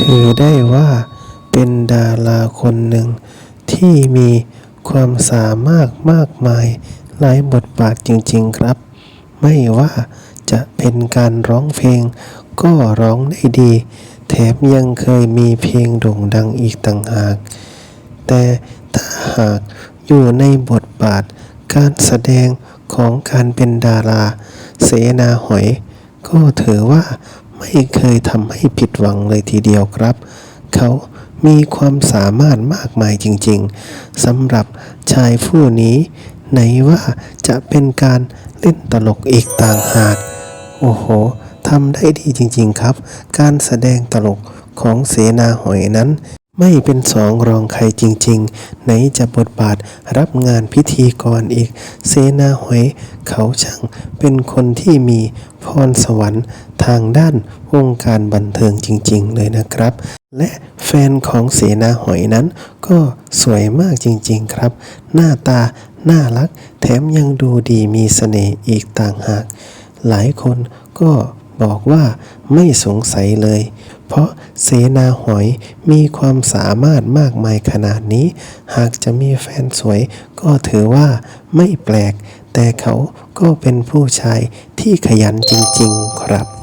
ถือได้ว่าเป็นดาราคนหนึ่ง ที่มีความสามารถมากมายหลายบทบาทจริง ๆครับ ไม่ว่าจะเป็นการร้องเพลง ก็ร้องได้ดี แถมยังเคยมีเพลงโด่งดังอีกต่างหาก แต่ถ้าหากอยู่ในบทบาทการแสดงของการเป็นดารา เสนาหอย ก็ถือว่า ไม่เคยทำให้ผิดหวังเลยทีเดียวครับ เขามีความสามารถมากมายจริงๆสำหรับชายผู้นี้ ไหนว่าจะเป็นการเล่นตลกอีกต่างหาก โอ้โหทำได้ดีจริงๆครับ การแสดงตลกของเสนาหอยนั้น ไม่เป็นสองรองใครจริงๆ ไหนจะบทบาทรับงานพิธีกรอีก เสนาหอยเขาช่างเป็นคนที่มีพรสวรรค์ทางด้านวงการบันเทิงจริงๆ เลยนะครับ และแฟนของเสนาหอยนั้น ก็สวยมากจริงๆครับ หน้าตาน่ารัก แถมยังดูดีมีเสน่ห์อีกต่างหาก หลายคนก็บอกว่าไม่สงสัยเลย เพราะเสนาหอยมีความสามารถมากมายขนาดนี้ หากจะมีแฟนสวย ก็ถือว่าไม่แปลก แต่เขาก็เป็นผู้ชายที่ขยันจริง ๆ ครับ